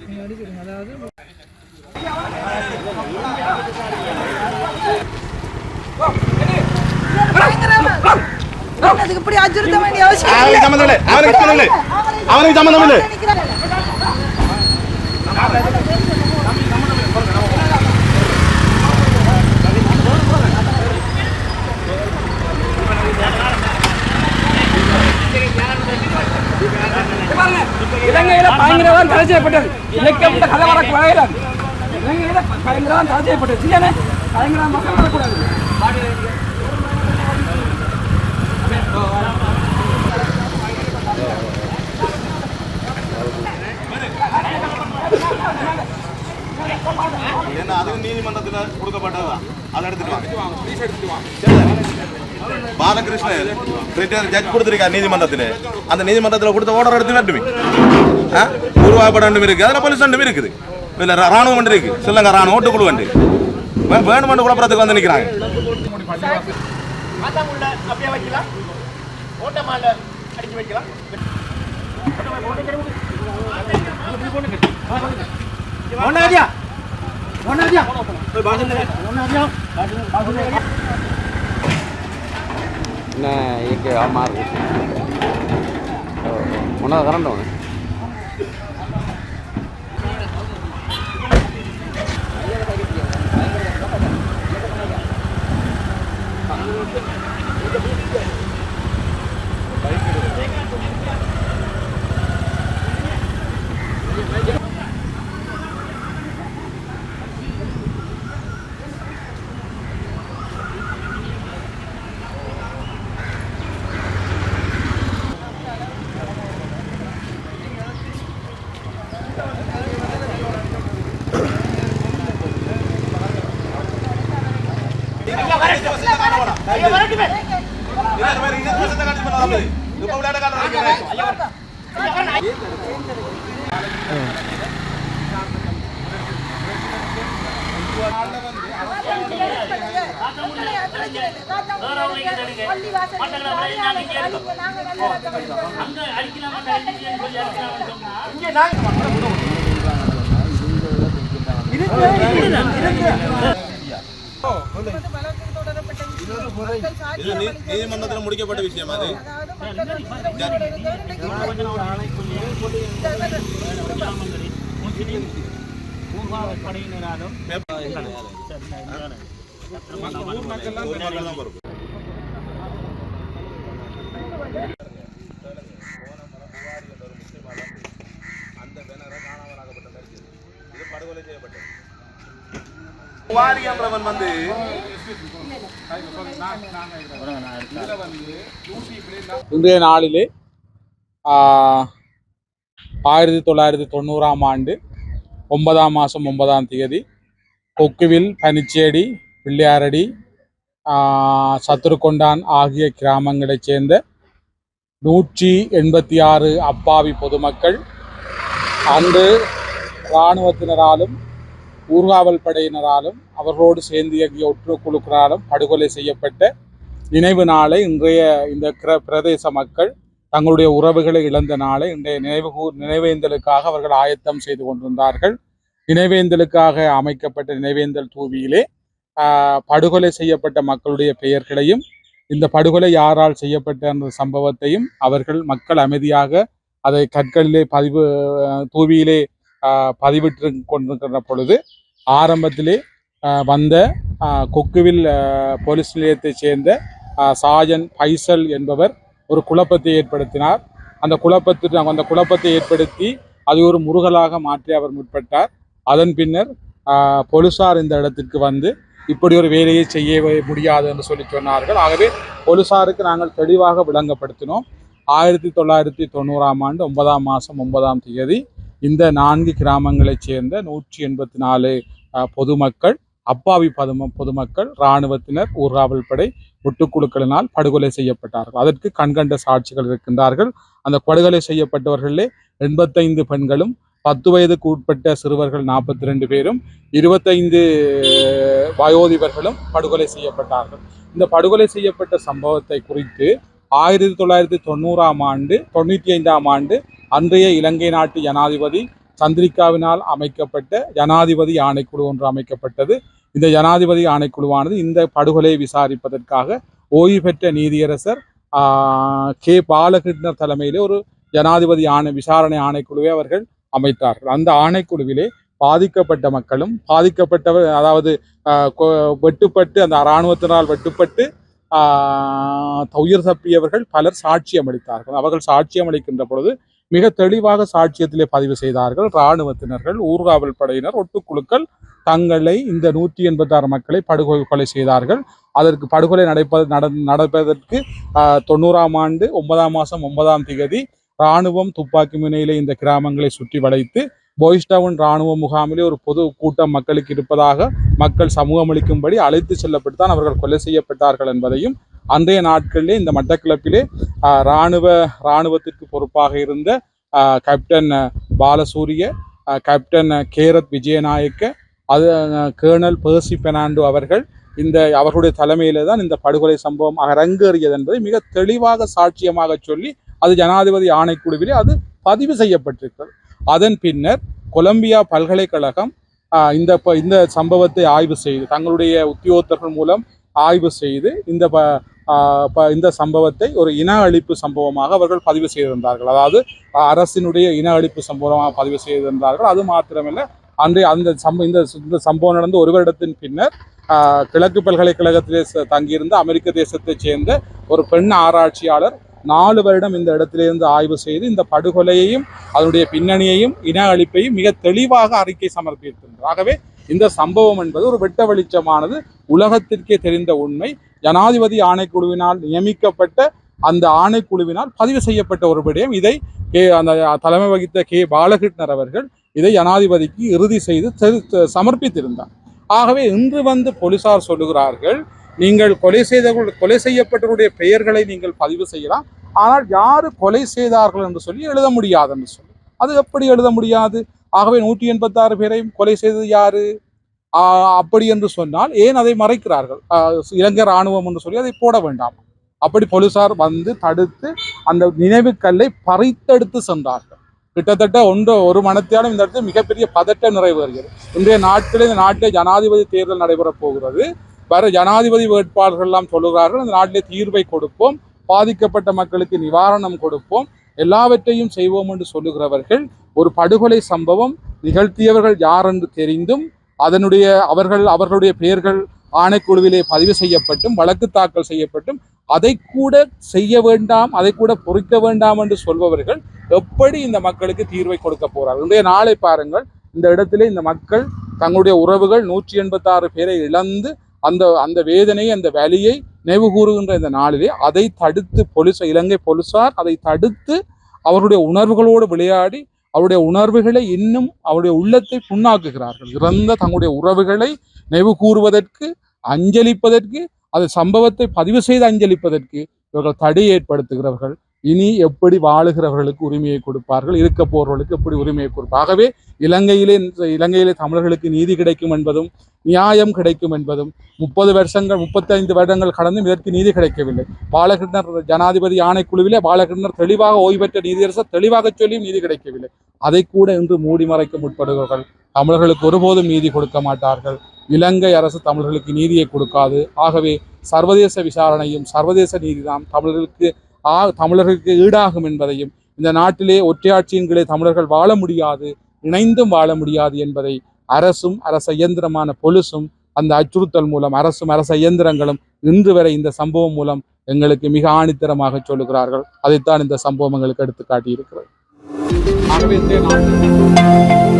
நீங்கள் அடிச்சிருங்க அதாவது அதுக்கு இப்படி அச்சுறுத்த வேண்டிய அவசியம் அவனுக்கு சம்மந்தம் இல்லை. அவனுக்கு சம்மந்தம் இல்லை. அவனுக்கு சம்மந்தம் இல்லை இலங்கையில பயங்கரவாதம் தடை செய்யப்பட்டது. இலக்கப்பட்ட கலவரம் குறையலாது இலங்கையில பயங்கரவாதம் தடை செய்யப்பட்டது. சரியான பயங்கரவாதம் மக்கள் வரக்கூடாது. Thank என்ன அதுவும் நீதிமன்றத்தில் கொடுக்கப்பட்டதா? அதை எடுத்துட்டு வாங்க. பாலகிருஷ்ணன் ரிட்டையர் ஜட்ஜ் கொடுத்துருக்காரு நீதிமன்றத்தில்? அந்த நீதிமன்றத்தில் கொடுத்த ஓர்டர் எடுத்து வரட்டுமே ஆ? உருவாக்கப்பட வேண்டும் இருக்கு. அதில் போலீஸ் ரெண்டும் இருக்குது. இல்லை ராணுவம் ஒன்று இருக்கு. சொல்லுங்க ராணுவம் ஓட்டுக்குழு வந்து வேணுமென்று குழப்பறதுக்கு வந்து நிற்கிறாங்க அடிச்சு வைக்கலாம் ஒன்னாதியா ஒன்னாதியா என்ன இயற்கை ஆமாம் இருக்கு ஒன்றாவது கரண்ட் ஒன்று இது நீ- நீதிமன்றத்தில் முடிக்கப்பட்ட விஷயம் அது ஊர் மக்கள் தான் இது நீதிமன்றத்தில் முடிக்கப்பட்ட விஷயம் அது. இது படுகொலை செய்யப்பட்டது வாரியன்றவன் வந்து இன்றைய நாளிலே ஆயிரத்தி தொள்ளாயிரத்தி தொண்ணூறாம் ஆண்டு ஒன்பதாம் மாதம் ஒன்பதாம் தேதி கொக்குவில் பனிச்சேடி பிள்ளையாரடி சத்துருக்கொண்டான் ஆகிய கிராமங்களைச் சேர்ந்த நூற்றி எண்பத்தி ஆறு அப்பாவி பொதுமக்கள் அன்று இராணுவத்தினராலும் ஊர்காவல் படையினராலும் அவர்களோடு சேர்ந்து இயங்கிய ஒற்றுக்குழுக்களாலும் படுகொலை செய்யப்பட்ட நினைவு நாளை இன்றைய இந்த கிர பிரதேச மக்கள் தங்களுடைய உறவுகளை இழந்த நாளை இன்றைய நினைவு கூ- நினைவேந்தலுக்காக அவர்கள் ஆயத்தம் செய்து கொண்டிருந்தார்கள். நினைவேந்தலுக்காக அமைக்கப்பட்ட நினைவேந்தல் தூவியிலே ஆஹ், படுகொலை செய்யப்பட்ட மக்களுடைய பெயர்களையும் இந்த படுகொலை யாரால் செய்யப்பட்ட என்ற சம்பவத்தையும் அவர்கள் மக்கள் அமைதியாக அதை கற்களிலே பதிவு தூவியிலே பதிவிட்டு கொண்டிருக்கிற பொழுது ஆரம்பத்திலே ஆஹ், வந்த ஆஹ், கொக்குவில் போலீஸ் நிலையத்தைச் சேர்ந்த சாஜன் பைசல் என்பவர் ஒரு குழப்பத்தை ஏற்படுத்தினார். அந்த குழப்பத்தில் அந்த குழப்பத்தை ஏற்படுத்தி அது ஒரு முருகலாக மாற்றி அவர் முற்பட்டார். அதன் பின்னர் ஆஹ், போலீசார் இந்த இடத்திற்கு வந்து இப்படி ஒரு வேலையை செய்ய முடியாது என்று சொல்லி சொன்னார்கள். ஆகவே போலீசாருக்கு நாங்கள் தெளிவாக விளங்கப்படுத்தினோம். ஆயிரத்தி தொள்ளாயிரத்தி தொண்ணூறாம் ஆண்டு ஒன்பதாம் மாதம் ஒன்பதாம் தேதி இந்த நான்கு கிராமங்களைச் சேர்ந்த நூற்றி எண்பத்தி நாலு பொதுமக்கள் அப்பாவி பதும பொதுமக்கள் இராணுவத்தினர் ஊர்காவல் படை ஒட்டுக்குழுக்களினால் படுகொலை செய்யப்பட்டார்கள். அதற்கு கண்கண்ட சாட்சிகள் இருக்கின்றார்கள். அந்த படுகொலை செய்யப்பட்டவர்களிலே எண்பத்தைந்து பெண்களும் பத்து வயதுக்கு உட்பட்ட சிறுவர்கள் நாற்பத்தி ரெண்டு பேரும் இருபத்தைந்து வயோதிபர்களும் படுகொலை செய்யப்பட்டார்கள். இந்த படுகொலை செய்யப்பட்ட சம்பவத்தை குறித்து ஆயிரத்தி தொள்ளாயிரத்தி தொண்ணூறாம் ஆண்டு தொண்ணூற்றி ஐந்தாம் ஆண்டு அன்றைய இலங்கை நாட்டு ஜனாதிபதி சந்திரிகாவினால் அமைக்கப்பட்ட ஜனாதிபதி ஆணைக்குழு ஒன்று அமைக்கப்பட்டது. இந்த ஜனாதிபதி ஆணைக்குழுவானது இந்த படுகொலையை விசாரிப்பதற்காக ஓய்வு பெற்ற நீதியரசர் கே. பாலகிருஷ்ணர் தலைமையிலே ஒரு ஜனாதிபதி ஆணை விசாரணை ஆணைக்குழுவை அவர்கள் அமைத்தார்கள். அந்த ஆணைக்குழுவிலே பாதிக்கப்பட்ட மக்களும் பாதிக்கப்பட்டவர் அதாவது வெட்டுப்பட்டு அந்த இராணுவத்தினால் வெட்டுப்பட்டு உயிர் தப்பியவர்கள் பலர் சாட்சியம் அளித்தார்கள் அவர்கள் சாட்சியம் அளிக்கின்ற பொழுது மிக தெளிவாக சாட்சியத்திலே பதிவு செய்தார்கள். இராணுவத்தினர்கள் ஊர்காவல் படையினர் ஒட்டுக்குழுக்கள் தங்களை இந்த நூற்றி எண்பத்தாறு மக்களை படுகொலை கொலை செய்தார்கள். அதற்கு படுகொலை நடைப்ப நடப்பதற்கு தொண்ணூறாம் ஆண்டு ஒன்பதாம் மாதம் ஒன்பதாம் திகதி இராணுவம் துப்பாக்கி முனையிலே இந்த கிராமங்களை சுற்றி வளைத்து போய்ஸ்டவுன் இராணுவ முகாமிலே ஒரு பொது கூட்டம் மக்களுக்கு இருப்பதாக மக்கள் சமூகம் அளிக்கும்படி அழைத்து செல்லப்பட்டு தான் அவர்கள் கொலை செய்யப்பட்டார்கள் என்பதையும் அன்றைய நாட்களிலே இந்த மட்டக்கிழப்பிலே இராணுவ இராணுவத்திற்கு பொறுப்பாக இருந்த ஆஹ், கேப்டன் பாலசூரிய கேப்டன் கேரத் விஜயநாயக்க அது கேர்னல் பேர்சி பெர்னாண்டோ அவர்கள் இந்த அவர்களுடைய தலைமையில தான் இந்த படுகொலை சம்பவம் அரங்கேறியது என்பதை மிக தெளிவாக சாட்சியமாக சொல்லி அது ஜனாதிபதி ஆணைக்குழுவிலே அது பதிவு செய்யப்பட்டிருக்கிறது. அதன் பின்னர் கொலம்பியா பல்கலைக்கழகம் ஆஹ், இந்த இந்த சம்பவத்தை ஆய்வு செய்து தங்களுடைய உத்தியோகத்தர்கள் மூலம் ஆய்வு செய்து இந்த ப ப- இந்த சம்பவத்தை ஒரு இன அழிப்பு சம்பவமாக அவர்கள் பதிவு செய்திருந்தார்கள். அதாவது அரசினுடைய இன அழிப்பு சம்பவமாக பதிவு செய்திருந்தார்கள். அது மாத்திரமில்லை அன்றைய அந்த சம்ப இந்த இந்த சம்பவம் நடந்து ஒரு வருடத்தின் பின்னர் ஆஹ், கிழக்கு பல்கலைக்கழகத்திலே தங்கியிருந்த அமெரிக்க தேசத்தைச் சேர்ந்த ஒரு பெண் ஆராய்ச்சியாளர் நாலு வருடம் இந்த இடத்திலிருந்து ஆய்வு செய்து இந்த படுகொலையையும் அதனுடைய பின்னணியையும் இன அழிப்பையும் மிக தெளிவாக அறிக்கை சமர்ப்பித்திருந்தார். ஆகவே இந்த சம்பவம் என்பது ஒரு வெட்ட வெளிச்சமானது. உலகத்திற்கே தெரிந்த உண்மை. ஜனாதிபதி ஆணைக்குழுவினால் நியமிக்கப்பட்ட அந்த ஆணைக்குழுவினால் பதிவு செய்யப்பட்ட ஒரு விடயம் இதை கே அந்த தலைமை வகித்த கே பாலகிருஷ்ணர் அவர்கள் இதை ஜனாதிபதிக்கு இறுதி செய்து சமர்ப்பித்திருந்தார். ஆகவே இன்று வந்து போலீசார் சொல்லுகிறார்கள் நீங்கள் கொலை செய்தவர்கள் கொலை செய்யப்பட்டவருடைய பெயர்களை நீங்கள் பதிவு செய்யலாம். ஆனால் யார் கொலை செய்தார்கள் என்று சொல்லி எழுத முடியாது என்று சொல்லி. அது எப்படி எழுத முடியாது? ஆகவே நூற்றி எண்பத்தாறு பேரையும் கொலை செய்தது யாரு? அப்படி என்று சொன்னால் ஏன் அதை மறைக்கிறார்கள்? இளைஞர் இலங்கை ராணுவம் என்று சொல்லி அதை போட வேண்டாம். அப்படி போலீசார் வந்து தடுத்து அந்த நினைவுக்கல்லை பறித்தெடுத்து சென்றார்கள். கிட்டத்தட்ட ஒன்று ஒரு மனத்தியாலும் இந்த இடத்துல மிகப்பெரிய பதட்டம் நிறைவேறுகிறது இன்றைய நாட்டில் இந்த நாட்டிலே ஜனாதிபதி தேர்தல் நடைபெறப் போகிறது. வர ஜனாதிபதி வேட்பாளர்கள் எல்லாம் சொல்லுகிறார்கள் இந்த நாட்டிலே தீர்வை கொடுப்போம் பாதிக்கப்பட்ட மக்களுக்கு நிவாரணம் கொடுப்போம் எல்லாவற்றையும் செய்வோம் என்று சொல்லுகிறவர்கள் ஒரு படுகொலை சம்பவம் நிகழ்த்தியவர்கள் யார் என்று தெரிந்தும் அதனுடைய அவர்கள் அவர்களுடைய பெயர்கள் ஆணைக்குழுவிலே பதிவு செய்யப்பட்டும் வழக்கு தாக்கல் செய்யப்பட்டும் அதை கூட செய்ய வேண்டாம் அதை கூட பொறிக்க வேண்டாம் என்று சொல்பவர்கள் எப்படி இந்த மக்களுக்கு தீர்வை கொடுக்க போறார்கள்? இன்றைய நாளை பாருங்கள் இந்த இடத்திலே இந்த மக்கள் தங்களுடைய உறவுகள் நூற்றி எண்பத்தாறு பேரை இழந்து அந்த அந்த வேதனை அந்த வலியை நினைவு கூறுகின்ற இந்த நாளிலே அதை தடுத்து பொலிசார் இலங்கை பொலிசார் அதை தடுத்து அவருடைய உணர்வுகளோடு விளையாடி அவருடைய உணர்வுகளை இன்னும் அவருடைய உள்ளத்தை புண்ணாக்குகிறார்கள். இறந்த தங்களுடைய உறவுகளை நினைவு கூறுவதற்கு அஞ்சலிப்பதற்கு அது சம்பவத்தை பதிவு செய்து அஞ்சலிப்பதற்கு இவர்கள் தடை ஏற்படுத்துகிறவர்கள். இனி எப்படி வாழுகிறவர்களுக்கு உரிமையை கொடுப்பார்கள் இருக்க போறவர்களுக்கு எப்படி உரிமையை கொடுப்பார் ஆகவே இலங்கையிலே இலங்கையிலே தமிழர்களுக்கு நீதி கிடைக்கும் என்பதும் நியாயம் கிடைக்கும் என்பதும் முப்பது வருஷங்கள் முப்பத்தைந்து வருடங்கள் கடந்தும் இதற்கு நீதி கிடைக்கவில்லை. பாலகிருஷ்ணர் ஜனாதிபதி ஆணைக்குழுவிலே பாலகிருஷ்ணர் தெளிவாக ஓய்வு பெற்ற நீதியரசர் தெளிவாக சொல்லியும் நீதி கிடைக்கவில்லை. அதை கூட இன்று மூடி மறைக்க முற்படுகிறார்கள் தமிழர்களுக்கு ஒருபோதும் நீதி கொடுக்க மாட்டார்கள். இலங்கை அரசு தமிழர்களுக்கு நீதியை கொடுக்காது. ஆகவே சர்வதேச விசாரணையும் சர்வதேச நீதிதான் தமிழர்களுக்கு ஆ தமிழர்களுக்கு ஈடாகும் என்பதையும் இந்த நாட்டிலே ஒற்றையாட்சியின் கீழே தமிழர்கள் வாழ முடியாது இணைந்தும் வாழ முடியாது என்பதை அரசும் அரச இயந்திரமான பொலிசும் அந்த அச்சுறுத்தல் மூலம் அரசும் அரச இயந்திரங்களும் இன்று வரை இந்த சம்பவம் மூலம் எங்களுக்கு மிக ஆணித்தரமாக சொல்லுகிறார்கள். அதைத்தான் இந்த சம்பவம் எங்களுக்கு எடுத்து காட்டியிருக்கிறது. ஆகவே இன்றைய நாட்டில்